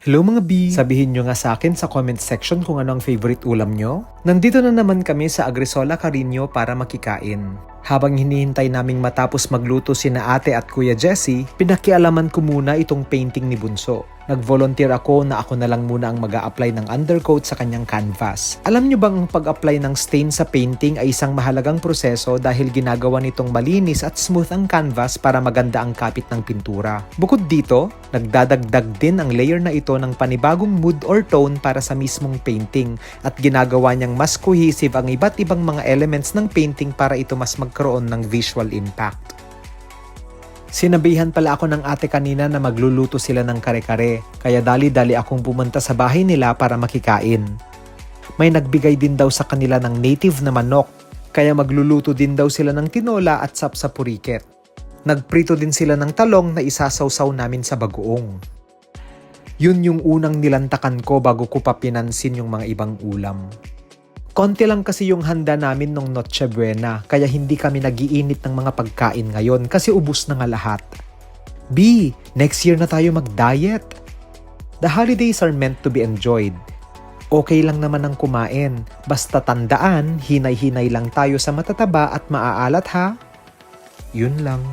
Hello mga B! Sabihin nyo nga sa akin sa comment section kung ano ang favorite ulam nyo. Nandito na naman kami sa Agrisola Carino para makikain. Habang hinihintay naming matapos magluto sina ate at kuya Jesse, pinakialaman ko muna itong painting ni Bunso. Nag-volunteer ako na ako na lang muna ang mag apply ng undercoat sa kanyang canvas. Alam nyo bang ang pag-apply ng stain sa painting ay isang mahalagang proseso dahil ginagawa nitong malinis at smooth ang canvas para maganda ang kapit ng pintura. Bukod dito, nagdadagdag din ang layer na ito ng panibagong mood or tone para sa mismong painting at ginagawa niyang mas cohesive ang iba't ibang mga elements ng painting para ito mas magkaroon ng visual impact. Sinabihan pala ako ng ate kanina na magluluto sila ng kare-kare, kaya dali-dali akong pumunta sa bahay nila para makikain. May nagbigay din daw sa kanila ng native na manok, kaya magluluto din daw sila ng tinola at sapsapuriket. Nagprito din sila ng talong na isasawsaw namin sa bagoong. Yun yung unang nilantakan ko bago ko pa pinansin yung mga ibang ulam. Konti lang kasi yung handa namin nung Noche Buena, kaya hindi kami nagiinit ng mga pagkain ngayon kasi ubus na nga lahat. B, next year na tayo mag-diet. The holidays are meant to be enjoyed. Okay lang naman ang kumain, basta tandaan, hinay-hinay lang tayo sa matataba at maaalat ha. Yun lang.